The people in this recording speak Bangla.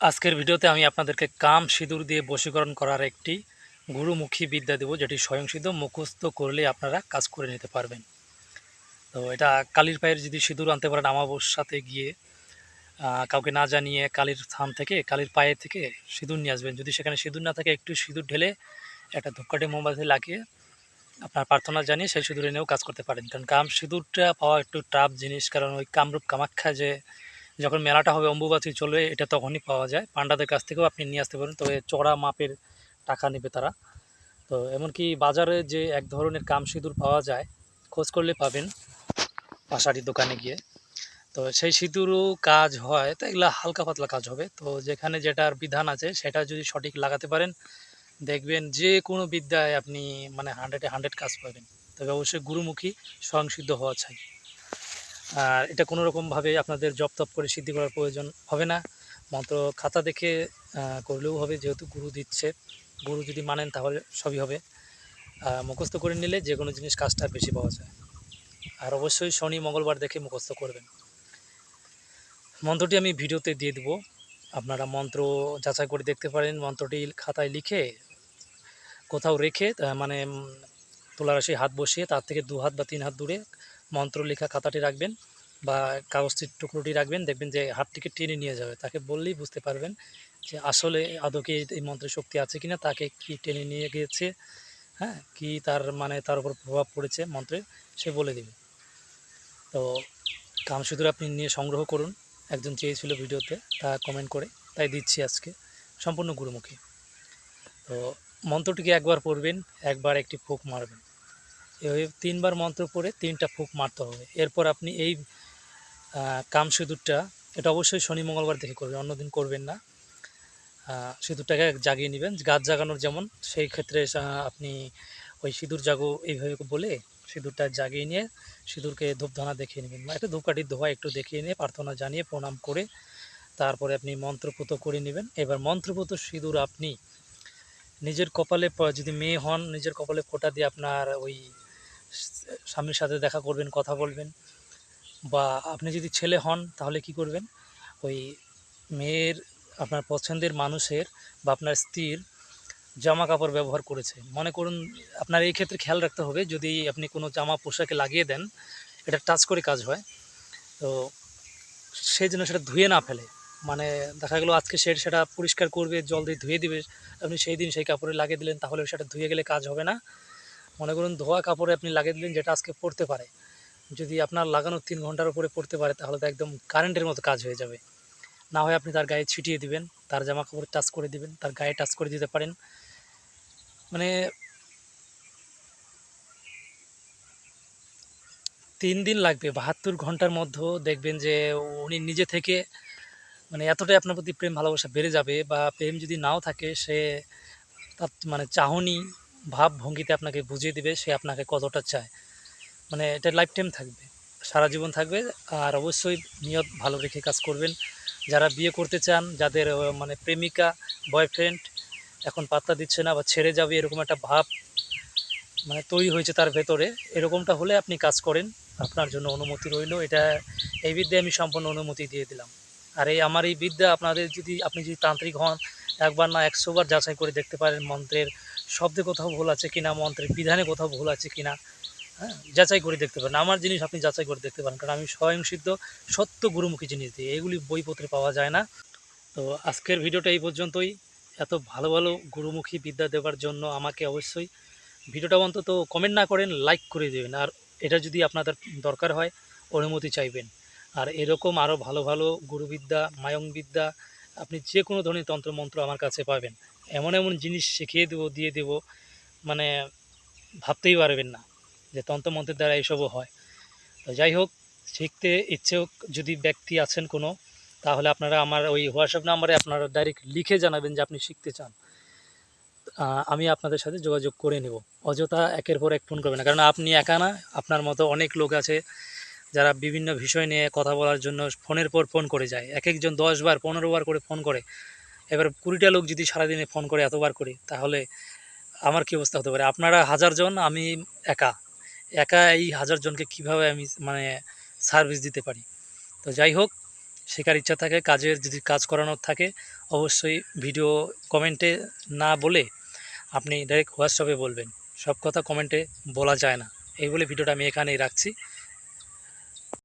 আজকের ভিডিওতে আমি আপনাদেরকে কাম সিঁদুর দিয়ে বশীকরণ করার একটি গুরুমুখী বিদ্যা দেব, যেটি স্বয়ংসিদ্ধ মুখস্থ করলে আপনারা কাজ করে নিতে পারবেন। তো এটা কালির পায়ের যদি সিঁদুর আনতে পারেন আমাবস্যাতে গিয়ে কাউকে না জানিয়ে কালির থান থেকে, কালির পায়ে থেকে সিঁদুর নিয়ে আসবেন। যদি সেখানে সিঁদুর না থাকে, একটু সিঁদুর ঢেলে একটা ধূপকাঠি মোমবাতি লাগিয়ে আপনার প্রার্থনা জানিয়ে সেই সিঁদুরে নিয়েও কাজ করতে পারেন। কারণ কাম সিঁদুরটা পাওয়া একটু টাফ জিনিস, কারণ ওই কামরূপ কামাখ্যা যে যখন মেলাটা হবে, অম্বুবাচী চলবে এটা তখনই পাওয়া যায়। পান্ডাদের কাছ থেকেও আপনি নিয়ে আসতে পারেন। তবে চড়া মাপের টাকা নেবে তারা। তো এমনকি বাজারে যে এক ধরনের কাম সিঁদুর পাওয়া যায়, খোঁজ করলে পাবেন পাশাড়ির দোকানে গিয়ে। তো সেই সিঁদুরও কাজ হয়, তো এগুলো হালকা পাতলা কাজ হবে। তো যেখানে যেটার বিধান আছে, সেটা যদি সঠিক লাগাতে পারেন, দেখবেন যে কোনো বিদ্যায় আপনি মানে হান্ড্রেডে হান্ড্রেড কাজ পাবেন। তবে অবশ্যই গুরুমুখী স্বয়ংসিদ্ধ হওয়া চাই। আর এটা কোনো রকমভাবে আপনাদের জপ তপ করে সিদ্ধি করার প্রয়োজন হবে না। মন্ত্র খাতা দেখে করলেও হবে, যেহেতু গুরু দিচ্ছে। গুরু যদি মানেন তাহলে সবই হবে। মুখস্থ করে নিলে যে কোনো জিনিস কাজটা বেশি পাওয়া যায়। আর অবশ্যই শনি মঙ্গলবার দেখে মুখস্থ করবেন। মন্ত্রটি আমি ভিডিওতে দিয়ে দেবো। আপনারা মন্ত্র যাচাই করে দেখতে পারেন। মন্ত্রটি খাতায় লিখে কোথাও রেখে মানে তুলারাশি হাত বসিয়ে তার থেকে দু হাত বা তিন হাত দূরে মন্ত্র লেখা খাতাটি রাখবেন বা কাগজটির টুকরোটি রাখবেন, দেখবেন যে হাতটিকে টেনে নিয়ে যাবে। তাকে বললেই বুঝতে পারবেন যে আসলে আদৌ কি এই মন্ত্রের শক্তি আছে কিনা, তাকে কি টেনে নিয়ে গিয়েছে হ্যাঁ কি তার মানে তার উপর প্রভাব পড়েছে মন্ত্রে, সে বলে দেবে। তো কামসিঁদুর আপনি নিয়ে সংগ্রহ করুন, একজন চেয়েছিল ভিডিওতে, তা কমেন্ট করে, তাই দিচ্ছি আজকে, সম্পূর্ণ গুরুমুখী। তো মন্ত্রটিকে একবার পড়বেন, একবার একটি ফুক মারবেন। এভাবে তিনবার মন্ত্র পড়ে তিনটা ফুক মারতে হবে। এরপর আপনি এই কাম সিঁদুরটা এটা অবশ্যই শনি মঙ্গলবার দেখে করবেন, অন্যদিন করবেন না। সিঁদুরটাকে জাগিয়ে নেবেন। গাছ জাগানোর যেমন, সেই ক্ষেত্রে আপনি ওই সিঁদুর জাগো এইভাবে বলে সিঁদুরটা জাগিয়ে নিয়ে সিঁদুরকে ধূপধানা দেখিয়ে নেবেন। একটা ধূপকাঠির ধোয়া একটু দেখিয়ে নিয়ে প্রার্থনা জানিয়ে প্রণাম করে তারপরে আপনি মন্ত্রপুত করে নেবেন। এবার মন্ত্রপুত সিঁদুর আপনি নিজের কপালে যদি মেয়ে হন, নিজের কপালে ফোঁটা দিয়ে আপনার ওই স্বামীর সাথে দেখা করবেন, কথা বলবেন। বা আপনি যদি ছেলে হন, তাহলে কি করবেন? ওই মেয়ের, আপনার পছন্দের মানুষের বা আপনার স্ত্রীর জামা কাপড় ব্যবহার করেছে। মনে করুন, আপনার এই ক্ষেত্রে খেয়াল রাখতে হবে, যদি আপনি কোনো জামা পোশাকে লাগিয়ে দেন, এটা টাচ করে কাজ হয়। তো সে যেন সেটা ধুয়ে না ফেলে। মানে দেখা গেলো, আজকে সে সেটা পরিষ্কার করবে, জল দিয়ে ধুয়ে দিবে, আপনি সেই দিন সেই কাপড়ে লাগিয়ে দিলেন, তাহলে সেটা ধুয়ে গেলে কাজ হবে না। মনে করুন ধোয়া কাপড়ে আপনি লাগিয়ে দিলেন, যেটা আজকে পড়তে পারে। যদি আপনার লাগানো তিন ঘণ্টার উপরে পড়তে পারে, তাহলে তো একদম কারেন্টের মতো কাজ হয়ে যাবে। না হয় আপনি তার গায়ে ছিটিয়ে দিবেন, তার জামা কাপড় টাচ করে দিবেন, তার গায়ে টাচ করে দিতে পারেন। মানে তিন দিন লাগবে, বাহাত্তর ঘণ্টার মধ্যেও দেখবেন যে উনি নিজে থেকে মানে এতটাই আপনার প্রতি প্রেম ভালোবাসা বেড়ে যাবে বা প্রেম যদি নাও থাকে, সে তার মানে চাহনি ভাব ভঙ্গিতে আপনাকে বুঝিয়ে দিবে সে আপনাকে কতটা চায়। মানে এটা লাইফ টাইম থাকবে, সারা জীবন থাকবে আর অবশ্যই নিয়ত ভালো রেখে কাজ করবেন। যারা বিয়ে করতে চান, যাদের মানে প্রেমিকা বয়ফ্রেন্ড এখন পাত্তা দিচ্ছে না বা ছেড়ে যাবে এরকম একটা ভাব মানে তৈরি হয়েছে তার ভেতরে, এরকমটা হলে আপনি কাজ করেন। আপনার জন্য অনুমতি রইল। এটা, এই বিদ্যায় আমি সম্পূর্ণ অনুমতি দিয়ে দিলাম। আর এই আমার এই বিদ্যা আপনাদের যদি, আপনি যদি তান্ত্রিক হন, একবার না একশোবার যাচাই করে দেখতে পারেন মন্ত্রের শব্দে কোথাও ভুল আছে কিনা, মন্ত্রের বিধানে কোথাও ভুল আছে কিনা হ্যাঁ যাচাই করে দেখতে পারেন। আমার জিনিস আপনি যাচাই করে দেখতে পারেন, কারণ আমি স্বয়ংসিদ্ধ, সত্য গুরুমুখী জিনিস দিই, এগুলি বইপত্রে পাওয়া যায় না। তো আজকের ভিডিওটা এই পর্যন্তই। এত ভালো ভালো গুরুমুখী বিদ্যা দেওয়ার জন্য আমাকে অবশ্যই ভিডিওটা অন্তত কমেন্ট না করেন লাইক করে দেবেন। আর এটা যদি আপনাদের দরকার হয়, অনুমতি চাইবেন। আর এরকম আরও ভালো ভালো গুরুবিদ্যা মায়ং বিদ্যা আপনি যে কোনো ধরনের তন্ত্রমন্ত্র আমার কাছে পাবেন। এমন এমন জিনিস শিখিয়ে দেবো, দিয়ে দেবো মানে ভাবতেই পারবেন না যে তন্ত্রমন্ত্রের দ্বারা এসবও হয়। তো যাই হোক, শিখতে ইচ্ছেও যদি ব্যক্তি আছেন কোনো, তাহলে আপনারা আমার ওই হোয়াটসঅ্যাপ নাম্বারে আপনারা ডাইরেক্ট লিখে জানাবেন যে আপনি শিখতে চান। আমি আপনাদের সাথে যোগাযোগ করে নেব। অযথা একের পর এক ফোন করবেন না। কারণ আপনি একা না, আপনার মতো অনেক লোক আছে যারা বিভিন্ন বিষয় নিয়ে কথা বলার জন্য ফোনের পর ফোন করে যায়। এক একজন দশ বার, পনেরো বার করে ফোন করে। এবার কুড়িটা লোক যদি সারাদিনে ফোন করে এতবার করে, তাহলে আমার কী অবস্থা হতে পারে? আপনারা হাজার জন, আমি একা। একা এই হাজার জনকে কীভাবে আমি মানে সার্ভিস দিতে পারি? তো যাই হোক, শেখার ইচ্ছা থাকে, কাজের যদি কাজ করানোর থাকে, অবশ্যই ভিডিও কমেন্টে না বলে আপনি ডাইরেক্ট হোয়াটসঅ্যাপে বলবেন। সব কথা কমেন্টে বলা যায় না। এই বলে ভিডিওটা আমি এখানেই রাখছি।